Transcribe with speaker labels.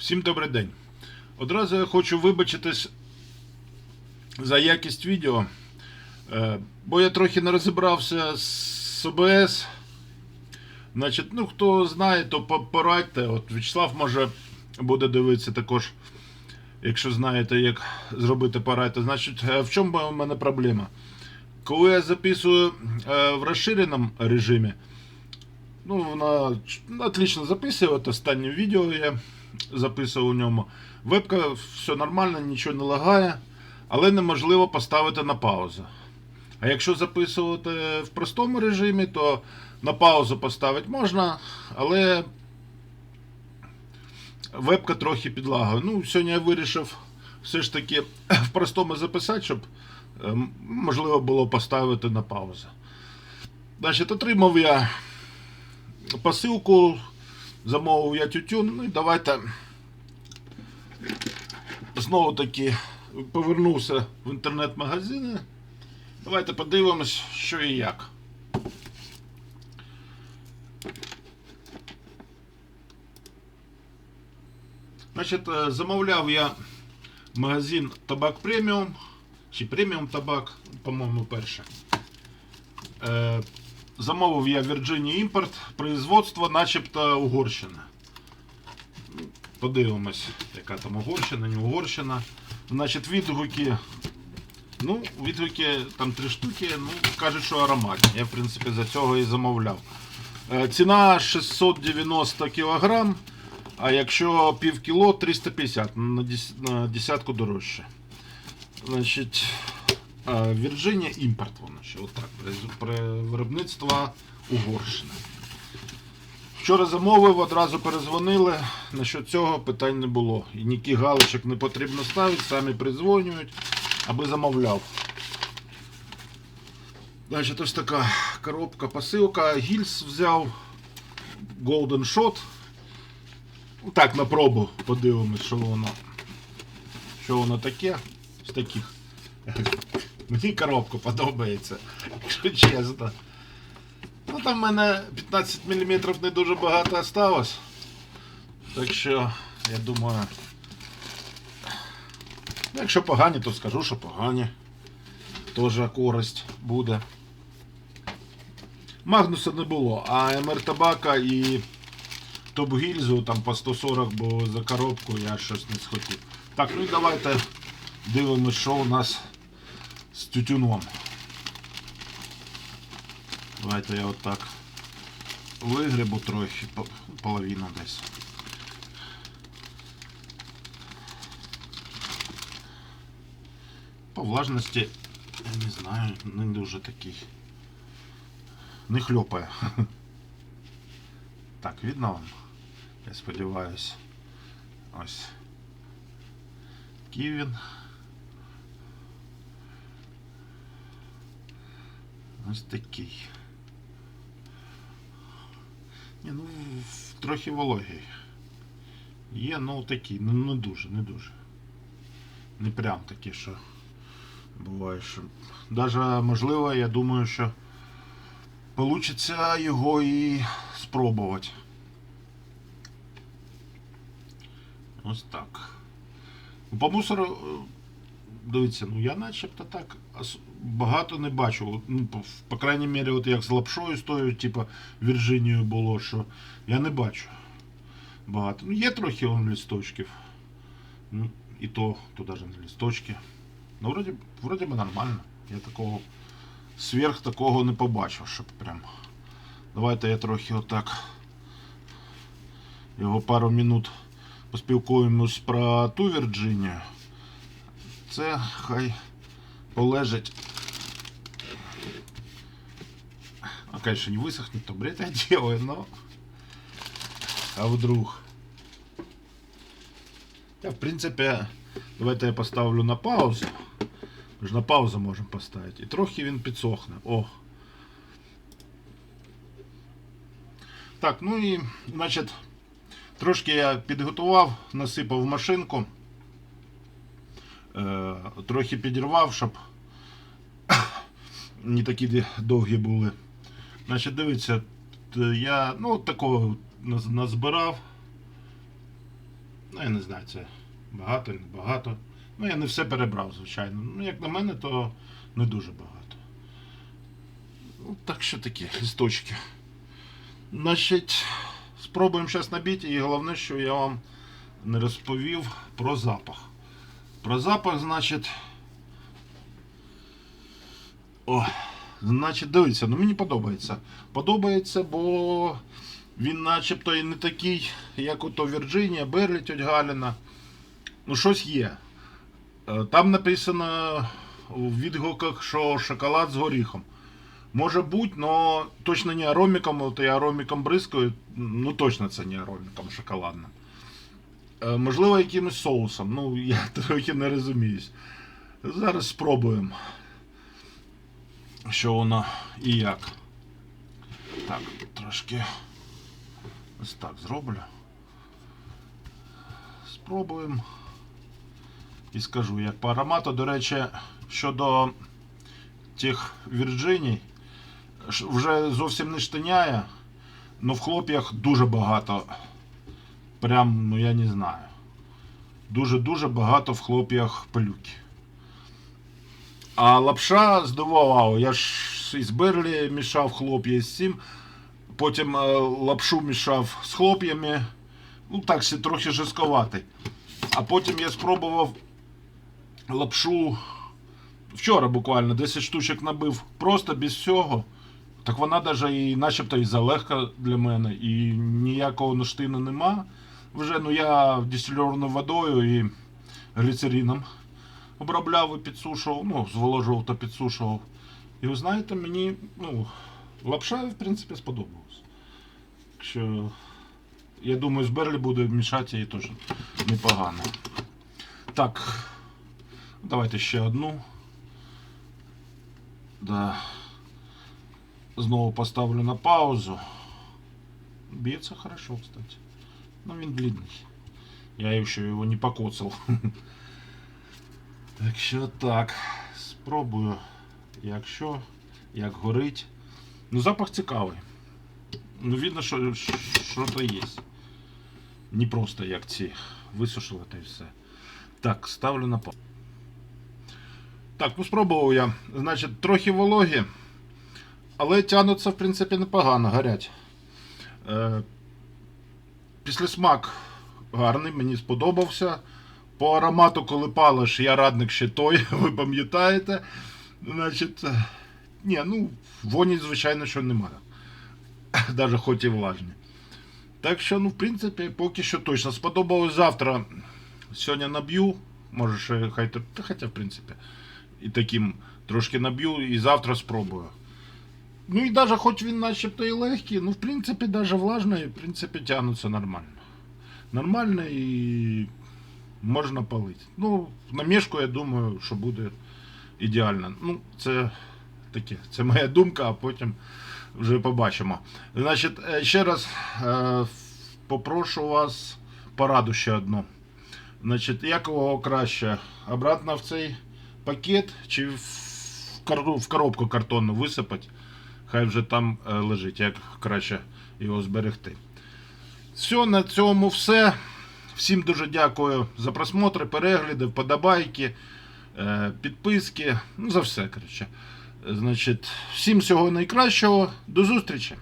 Speaker 1: Всім добрий день. Одразу я хочу вибачитись за якість відео, е, бо я трохи не розібрався з ОБС. Значить, ну хто знає, то по- порадьте. От Вячеслав може буде дивитися також, якщо знаєте, як зробити порадьте. Значить, е, в чому у мене проблема? Коли я записую е, в розширеному режимі, Ну, вона отлично записує. От останнє відео я записував у ньому. Вебка все нормально, нічого не лагає, але неможливо поставити на паузу. А якщо записувати в простому режимі, то на паузу поставити можна, але вебка трохи підлагає. Ну, сьогодні я вирішив все ж таки в простому записати, щоб е, можливо було поставити на паузу. Значить, отримав я посилку, замовив я тютюн. Ну і давайте знову таки повернувся в інтернет-магазини. Давайте подивимось, що і як. Значить, е, замовляв я магазин Табак Преміум чи преміум табак, по-моєму, перше. Замовив я Virginia імпорт, производство начебто Угорщина. Подивимось, яка там Угорщина, не Угорщина. Значить, відгуки. Ну, відгуки там три штуки, ну, кажуть, що ароматні. Я, в принципі, за цього і замовляв. Е, Ціна 690 кг, а якщо пів кіло 350 на на десятку дорожче. Значить, Вірджинія імпорт воно ще отак. Виробництва Угорщини. Вчора замовив, одразу перезвонили. Насчет цього питань не було. І ніяких галочок не потрібно ставити, самі призвонюють, аби замовляв. Значить, ось така коробка, посилка. Гільз взяв. Golden Shot. Так, на пробу подивимось, що воно. Що воно таке з таких. Мені коробка подобається, якщо чесно. Ну там в мене 15 мм не дуже багато осталось. Так що, я думаю. ну, Якщо погані, то скажу, що погані. Теж користь буде. Магнуса не було, а МР Табака і Топ там по 140, бо за коробку я щось не схотів. Так, ну і давайте дивимось, що у нас з тютюном. Давайте я отак вигребу трохи, по- половину десь. По влажності, я не знаю, не дуже такий. Не хльопає. Так, видно вам? Я сподіваюсь. Ось. Ківін. Ось такий. Ні, ну трохи вологий. Є, ну такий, ну не дуже, не дуже. Не прям такий, що буває, що. Даже можливо, я думаю, що получиться його і спробувати. Ось так. По мусору, е, дивіться, ну я начебто так багато не бачу. Ну, по, крайній мірі, от як з лапшою з тою, типу, Вірджинією було, що я не бачу багато. Ну, є трохи он лісточків. Ну, і то, то навіть не лісточки. Ну, вроді, вроді би нормально. Я такого сверх такого не побачив, щоб прям. Давайте я трохи отак. Його пару минут поспілкуємось про ту Вірджинію. Це хай полежить. Конечно, не высохнет, то бред я делаю, но... А вдруг? Я, в принципе, давайте я поставлю на паузу. Ми ж на паузу можемо поставити. І трохи він підсохне. О. Так, ну і, значить, трошки я підготував, насипав машинку. Е, трохи підірвав, щоб не такі довгі були. Значить, дивіться, я ну, от такого назбирав. Ну, я не знаю, це багато, не багато. Ну, я не все перебрав, звичайно. Ну, як на мене, то не дуже багато. Ну, так що такі листочки. Значить, спробуємо зараз набити, і головне, що я вам не розповів про запах. Про запах, значить. О, значить, дивіться, ну мені подобається. Подобається, бо він начебто і не такий, як ото Вірджинія, Берлі, тьоть Галіна. Ну, щось є. Е, Там написано у відгуках, що шоколад з горіхом. Може бути, але точно не ароміком, от я ароміком бризкаю, ну точно це не ароміком шоколадним. Е, Можливо, якимось соусом. Ну, я трохи не розуміюсь. Зараз спробуємо. Що воно і як. Так, трошки ось так зроблю. Спробуємо. І скажу, як по аромату, до речі, щодо тих Вірджиній, вже зовсім не штиняє, але в хлоп'ях дуже багато. Прям, ну я не знаю. Дуже-дуже багато в хлоп'ях пилюки. А лапша здивувала. Я ж із Берлі мішав хлоп'я із цим. Потім е, лапшу мішав з хлоп'ями. Ну так, ще трохи жорстковатий. А потім я спробував лапшу. Вчора буквально 10 штучок набив просто без всього. Так вона навіть і начебто і залегка для мене, і ніякого наштину нема. Вже ну я дистильованою водою і гліцерином обробляв і підсушував, ну, зволожував та підсушував. І ви знаєте, мені ну, лапша, в принципі, сподобалась. Так що, я думаю, з Берлі буде мішати її теж непогано. Так, давайте ще одну. Да. Знову поставлю на паузу. Бьется хорошо, кстати. Но він длинный. Я еще его не покоцал. Так що так. Спробую, якщо, як горить. Ну, запах цікавий. Ну, видно, що що-то є. Не просто як ці висушили та й все. Так, ставлю на паузу. Так, ну спробував я. Значить, трохи вологі, але тягнуться, в принципі, непогано, горять. Е, післясмак гарний, мені сподобався. По аромату, коли палиш, я радник ще той, ви пам'ятаєте. Значить, е, ні, ну, воні, звичайно, що немає. Даже хоч і влажні. Так що, ну, в принципі, поки що точно сподобалось завтра. Сьогодні наб'ю. Може, ще хай та хоча, в принципі, і таким трошки наб'ю і завтра спробую. Ну і навіть хоч він начебто і легкий, ну в принципі, навіть влажний, в принципі, тягнуться нормально. Нормально і можна палити. Ну, на мішку, я думаю, що буде ідеально. Ну, це таке, це моя думка, а потім вже побачимо. Значить, е, ще раз е, попрошу вас пораду ще одну. Значить, як його краще? Обратно в цей пакет чи в коробку картонну висипати? Хай вже там е, лежить, як краще його зберегти. Все, на цьому все. Всім дуже дякую за просмотри, перегляди, вподобайки, е, підписки. Ну, за все, коротше. Значить, всім всього найкращого. До зустрічі!